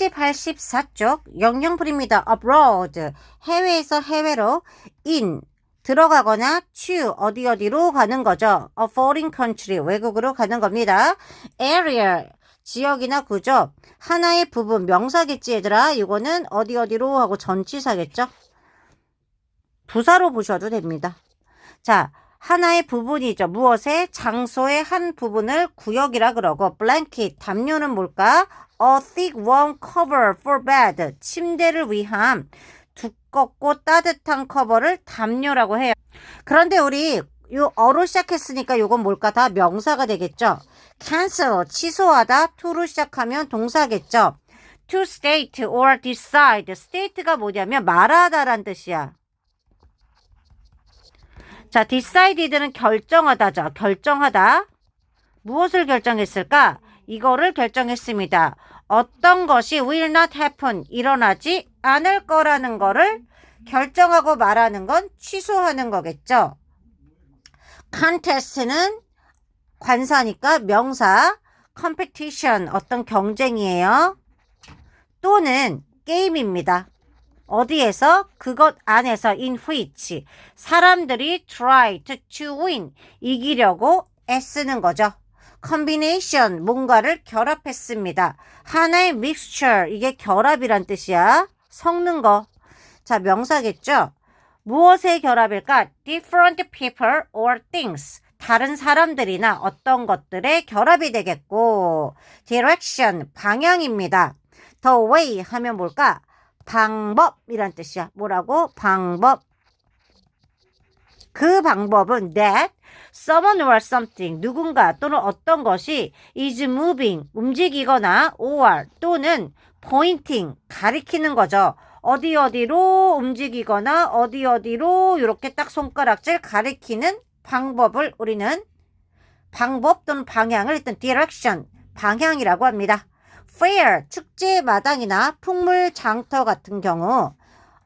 숙제 84쪽 영영풀입니다. abroad 해외에서 해외로 in 들어가거나 to 어디 어디로 가는 거죠. a foreign country 외국으로 가는 겁니다. area 지역이나 구조 하나의 부분 명사겠지 얘들아. 이거는 어디 어디로 하고 전치사겠죠. 부사로 보셔도 됩니다. 자, 하나의 부분이죠. 무엇의 장소의 한 부분을 구역이라 그러고 blanket 담요는 뭘까? A thick warm cover for bed 침대를 위한 두껍고 따뜻한 커버를 담요라고 해요. 그런데 우리 요 어로 시작했으니까 요건 뭘까? 다 명사가 되겠죠. cancel 취소하다 to로 시작하면 동사겠죠. to state or decide state가 뭐냐면 말하다란 뜻이야. 자, decided는 결정하다죠. 결정하다. 무엇을 결정했을까? 이거를 결정했습니다. 어떤 것이 will not happen, 일어나지 않을 거라는 거를 결정하고 말하는 건 취소하는 거겠죠. contest는 관사니까 명사, competition, 어떤 경쟁이에요. 또는 게임입니다. 어디에서? 그것 안에서 in which 사람들이 try to, to win 이기려고 애쓰는 거죠. combination 뭔가를 결합했습니다. 하나의 mixture 이게 결합이란 뜻이야. 섞는 거. 자 명사겠죠. 무엇의 결합일까? different people or things 다른 사람들이나 어떤 것들의 결합이 되겠고 direction 방향입니다. the way 하면 뭘까? 방법이란 뜻이야. 뭐라고? 방법. 그 방법은 that someone or something 누군가 또는 어떤 것이 is moving 움직이거나 or 또는 pointing 가리키는 거죠. 어디 어디로 움직이거나 어디 어디로 이렇게 딱 손가락질 가리키는 방법을 우리는 방법 또는 방향을 일단 direction 방향이라고 합니다. Fair 축제 마당이나 풍물 장터 같은 경우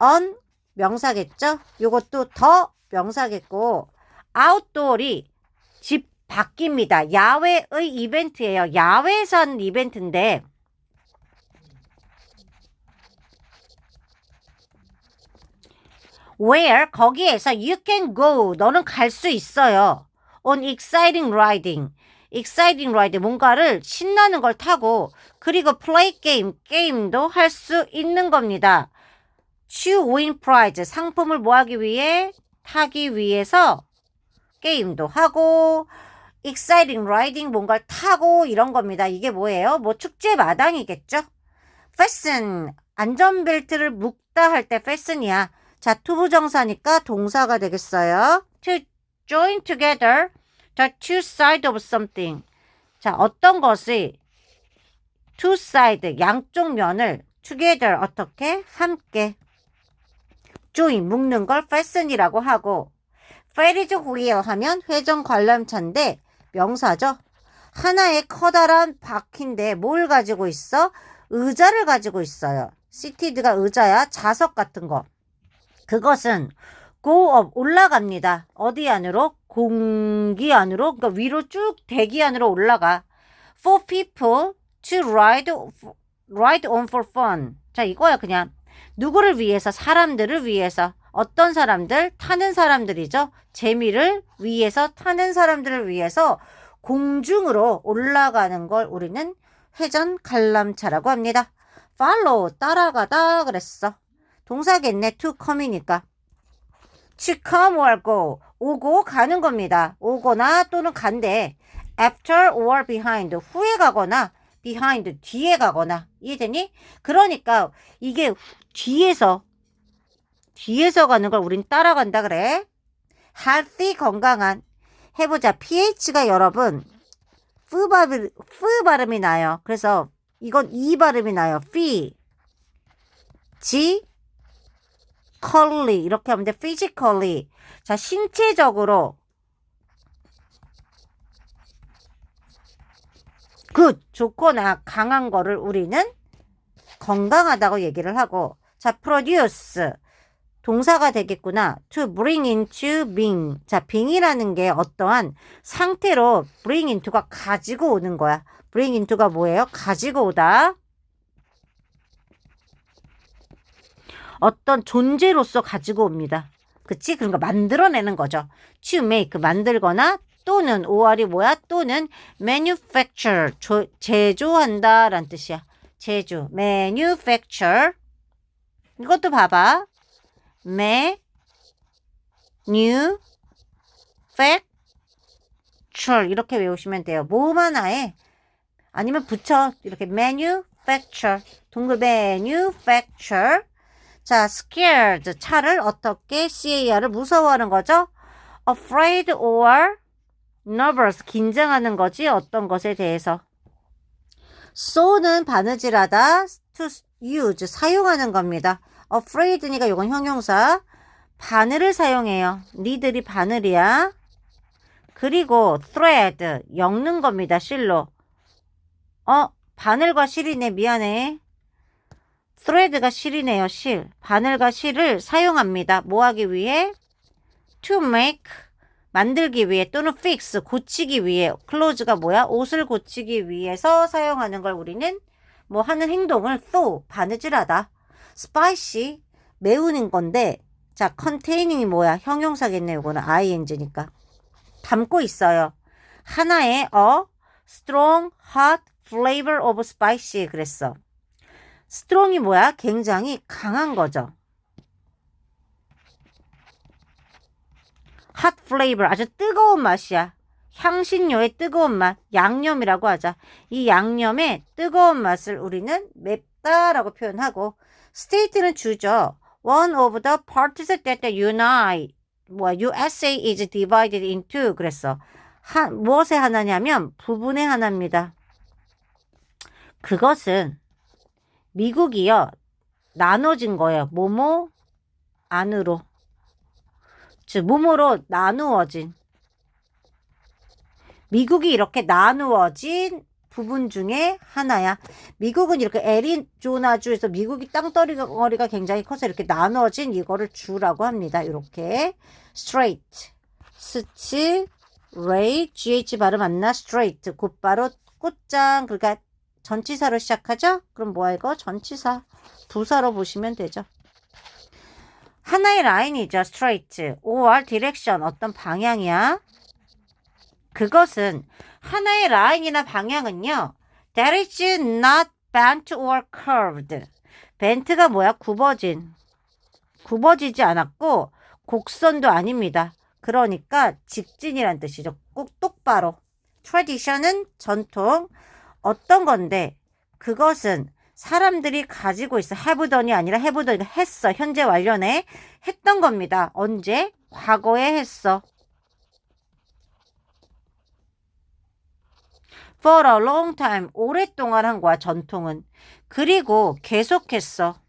on 명사겠죠? 요것도 더 명사겠고 outdoor이 집 밖입니다. 야외의 이벤트예요. 하는 이벤트인데 where 거기에서 you can go 너는 갈 수 있어요. on exciting riding exciting ride 뭔가를 신나는 걸 타고 그리고 play game 게임도 할 수 있는 겁니다. win prize 상품을 뭐하기 위해 타기 위해서 게임도 하고 exciting riding 뭔가를 타고 이런 겁니다. 이게 뭐예요? 뭐 축제 마당이겠죠? fasten 안전벨트를 묶다 할 때 fasten이야. 자, 투부정사니까 동사가 되겠어요. to join together the two sides of something. 자, 어떤 것이 two side 양쪽 면을 together 어떻게 함께 join 묶는 걸 fasten이라고 하고 ferries wheel 하면 회전 관람차인데 명사죠. 하나의 커다란 바퀴인데 뭘 가지고 있어? 의자를 가지고 있어요. 시티드가 의자야 자석 같은 거. 그것은 go up 올라갑니다. 어디 안으로? 공기 안으로 그러니까 위로 쭉 대기 안으로 올라가. For people to ride ride on for fun. 자 이거야 그냥 누구를 위해서 사람들을 위해서 어떤 사람들 타는 사람들이죠. 재미를 위해서 타는 사람들을 위해서 공중으로 올라가는 걸 우리는 회전 관람차라고 합니다. follow 따라가다 그랬어. 동사겠네 to come이니까. to come or go 오고 가는 겁니다. 오거나 또는 간대. after or behind 후에 가거나 behind 뒤에 가거나 이해되니? 그러니까 이게 뒤에서 뒤에서 가는 걸 우린 따라간다 그래. healthy 건강한 해보자. pH가 여러분 f 발음, f 발음이 나요. 그래서 이건 e 발음이 나요. phi g 컬리 이렇게 하면 돼. physically 자 신체적으로 굿 좋거나 강한 거를 우리는 건강하다고 얘기를 하고 자 produce 동사가 되겠구나. to bring into being. 자, being이라는 게 어떠한 상태로 bring into가 가지고 오는 거야. bring into가 뭐예요? 가지고 오다. 어떤 존재로서 가지고 옵니다. 그치? 거 만들어내는 거죠. to make 만들거나 또는 5월이 뭐야? 또는 manufacture 조, 제조한다 라는 뜻이야. 제조 manufacture 이것도 봐봐. me new facture 이렇게 외우시면 돼요. 모음 하나에 아니면 붙여 이렇게 manufacture 동글 manufacture 자 scared 차를 어떻게 car을 무서워하는 거죠? afraid or nervous 긴장하는 거지 어떤 것에 대해서 so는 바느질하다 to use 사용하는 겁니다. afraid니까 이건 형용사 바늘을 사용해요. 니들이 바늘이야. 그리고 thread 엮는 겁니다. 실로. 어 바늘과 실이네 미안해. Thread가 실이네요. 실. 바늘과 실을 사용합니다. 뭐 하기 위해? to make 만들기 위해 또는 fix 고치기 위해 clothes가 뭐야? 옷을 고치기 위해서 사용하는 걸 우리는 뭐 하는 행동을 thaw 바느질하다. spicy 매우는 건데 자 containing 뭐야? 형용사겠네 요거는 ing니까 담고 있어요. 하나의 a strong hot flavor of spicy 그랬어. Strong이 뭐야? 굉장히 강한 거죠. 핫 플레이버 아주 뜨거운 맛이야. 향신료의 뜨거운 맛, 양념이라고 하자. 이 양념의 뜨거운 맛을 우리는 맵다라고 표현하고 state는 주죠. One of the parties that unite 뭐 USA is divided into 그랬어. 한 무엇의 하나냐면 부분의 하나입니다. 그것은 미국이요 나눠진 거예요. 뭐뭐 안으로. 즉 몸으로 나누어진 미국이 이렇게 나누어진 부분 중에 하나야. 미국은 이렇게 애리조나주에서 미국이 땅덩어리가 굉장히 커서 이렇게 나누어진 이거를 주라고 합니다. 이렇게 straight, 스치, 레이, gh 발음 안 나, straight 곧바로 꽃장 그러니까 전치사로 시작하죠? 그럼 뭐야 이거? 전치사 부사로 보시면 되죠. 하나의 라인이죠. straight or direction 어떤 방향이야? 그것은 하나의 라인이나 방향은요. That is not bent or curved. 벤트가 뭐야? 굽어진. 굽어지지 않았고 곡선도 아닙니다. 그러니까 직진이란 뜻이죠. 꼭 똑바로. tradition은 전통. 어떤 건데 그것은 사람들이 가지고 있어. 해보더니 아니라 해보더니 했어. 현재 완료네. 했던 겁니다. 언제? 과거에 했어. For a long time. 오랫동안 한 거야, 전통은. 그리고 계속했어.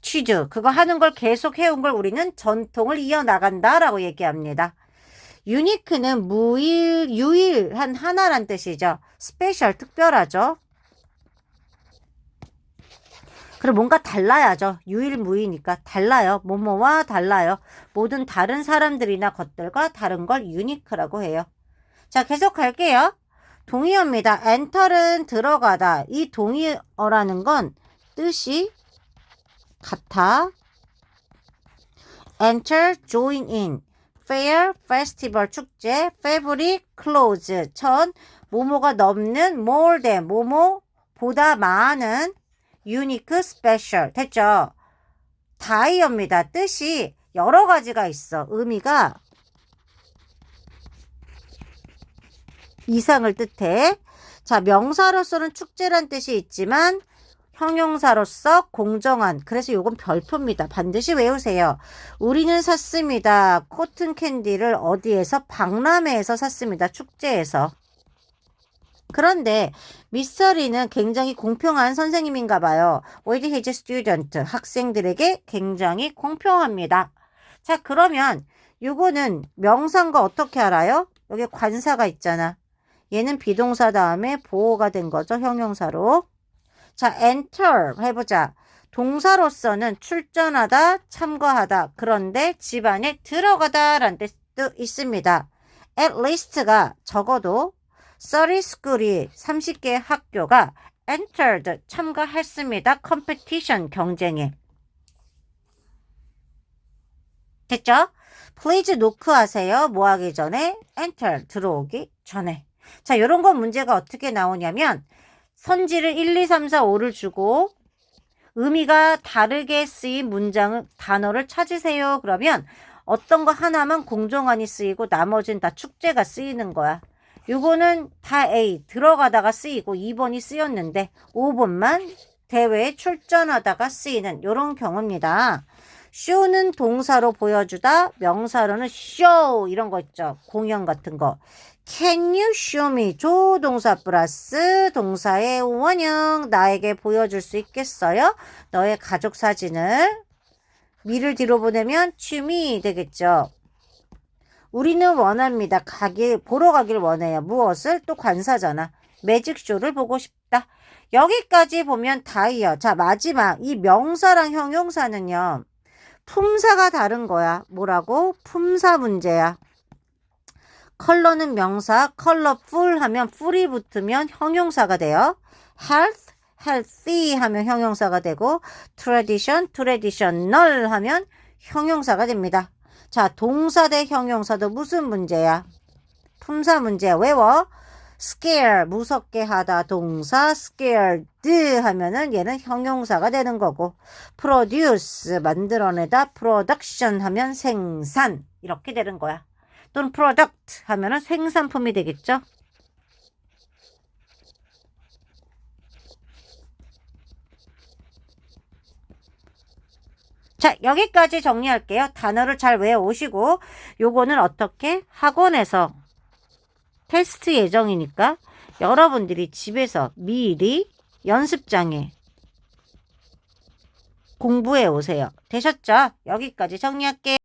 취즈. 그거 하는 걸 계속 해온 걸 우리는 전통을 이어나간다라고 얘기합니다. 유니크는 무일, 유일한 하나란 뜻이죠. 스페셜, 특별하죠. 그리고 뭔가 달라야죠. 유일무이니까 달라요. 뭐뭐와 달라요. 모든 다른 사람들이나 것들과 다른 걸 유니크라고 해요. 자, 계속 갈게요. 동의어입니다. 엔터는 들어가다. 이 동의어라는 건 뜻이 같아. enter, join in. Fair, festival, 축제, fabric, clothes, 천, 모모가 넘는 more than, 모모, 보다 많은, unique, special. 됐죠? 다이어입니다. 뜻이 여러 가지가 있어. 의미가 이상을 뜻해. 자, 명사로서는 축제란 뜻이 있지만 형용사로서 공정한. 그래서 요건 별표입니다. 반드시 외우세요. 우리는 샀습니다. 코튼 캔디를 어디에서? 박람회에서 샀습니다. 축제에서. 그런데 미스터리는 굉장히 공평한 선생님인가 봐요. with his student 학생들에게 굉장히 공평합니다. 자 그러면 요거는 명사인가 어떻게 알아요? 여기 관사가 있잖아. 얘는 비동사 다음에 보호가 된 거죠. 형용사로. 자, enter 해보자. 동사로서는 출전하다, 참가하다. 그런데 집 안에 들어가다 라는 뜻도 있습니다. at least가 적어도 30 school이 30개의 학교가 entered 참가했습니다. competition 경쟁에. 됐죠? please 노크 하세요. 뭐 하기 전에 enter 들어오기 전에. 자, 요런 건 문제가 어떻게 나오냐면 선지를 1, 2, 3, 4, 5를 주고 의미가 다르게 쓰인 문장을 단어를 찾으세요. 그러면 어떤 거 하나만 공정한이 쓰이고 나머지는 다 축제가 쓰이는 거야. 요거는 다 A 들어가다가 쓰이고 2번이 쓰였는데 5번만 대회에 출전하다가 쓰이는 요런 경우입니다. Show는 동사로 보여주다, 명사로는 show 이런 거 있죠. 공연 같은 거. Can you show me? 조동사 플러스 동사의 원형 나에게 보여줄 수 있겠어요? 너의 가족 사진을 미를 뒤로 보내면 취미 되겠죠. 우리는 원합니다. 가길 보러 가길 원해요. 무엇을? 또 관사잖아. 매직쇼를 보고 싶다. 여기까지 보면 다이어. 자 마지막 이 명사랑 형용사는요. 품사가 다른 거야. 뭐라고? 품사 문제야. 컬러는 명사, 컬러풀 하면 풀이 붙으면 형용사가 돼요. health, healthy 하면 형용사가 되고 tradition, traditional 하면 형용사가 됩니다. 자, 동사 대 형용사도 무슨 문제야? 품사 문제야. 외워. Scare, 무섭게 하다 동사, scared 하면은 얘는 형용사가 되는 거고 produce, 만들어내다 production 하면 생산 이렇게 되는 거야. 또는 product 하면은 생산품이 되겠죠. 자, 여기까지 정리할게요. 단어를 잘 외워오시고, 요거는 어떻게 학원에서 테스트 예정이니까 여러분들이 집에서 미리 연습장에 공부해 오세요. 되셨죠? 여기까지 정리할게요.